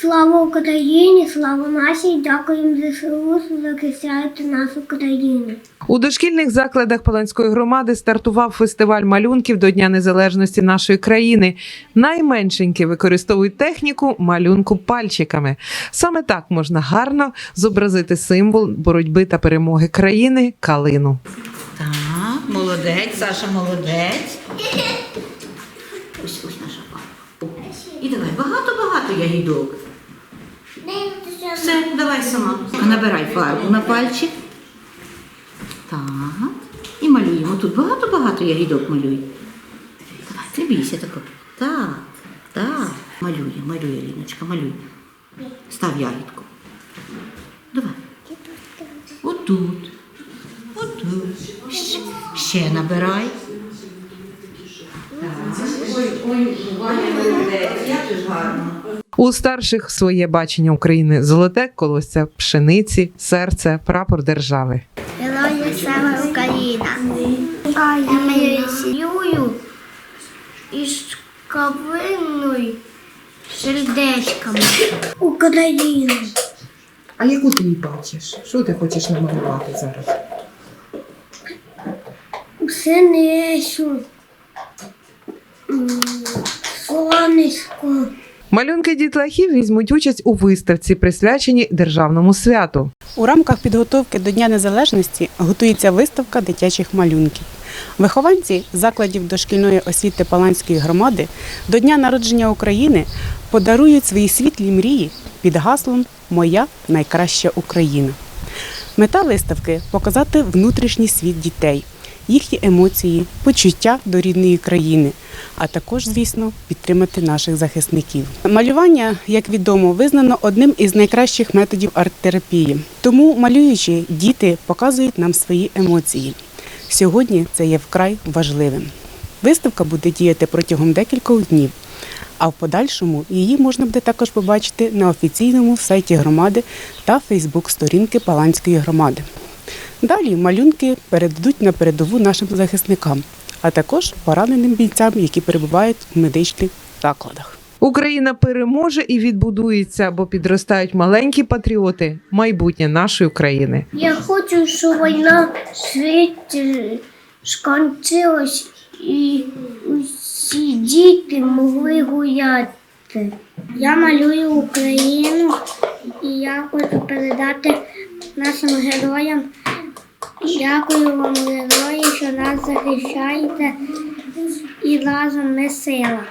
Слава Україні, слава нашій, дякуємо ЗСУ, захищаєте нашу країну. У дошкільних закладах Полонської громади стартував фестиваль малюнків до Дня Незалежності нашої країни. Найменшенькі використовують техніку малюнку пальчиками. Саме так можна гарно зобразити символ боротьби та перемоги країни калину. Так, молодець, Саша, молодець. Ось ось наша папа. І давай, багато-багато ягідок. Все, давай сама. Набирай фарбу на пальчик. Так. І малюємо. Тут багато-багато ягідок малюй. Давай, не бійся тако. Так, так. Малює, малює, Ліночка, малюй. Став ягідку. Давай. Отут. Отут. Ще, ще набирай. У старших своє бачення України золоте колося пшениці, серце, прапор держави. Героям слава Україна. А я малюю сім'ю із кавиною сердечками. Україна. А яку ти її бачиш? Що ти хочеш намалювати зараз? Усе Синесю. Сонечко. Малюнки дітлахів візьмуть участь у виставці, присвяченій державному святу. У рамках підготовки до Дня Незалежності готується виставка дитячих малюнків. Вихованці закладів дошкільної освіти Паланської громади до Дня народження України подарують свої світлі мрії під гаслом Моя найкраща Україна. Мета виставки показати внутрішній світ дітей, їхні емоції, почуття до рідної країни, а також, звісно, підтримати наших захисників. Малювання, як відомо, визнано одним із найкращих методів арт-терапії. Тому, малюючи, діти показують нам свої емоції. Сьогодні це є вкрай важливим. Виставка буде діяти протягом декількох днів, а в подальшому її можна буде також побачити на офіційному сайті громади та Фейсбук-сторінки Паланської громади. Далі малюнки передадуть на передову нашим захисникам, а також пораненим бійцям, які перебувають в медичних закладах. Україна переможе і відбудується, бо підростають маленькі патріоти, майбутнє нашої країни. Я хочу, щоб війна в світі скінчилась і усі діти могли гуляти. Я малюю Україну і я хочу передати нашим героям. Дякую вам, герої, що нас захищаєте і разом ми сила.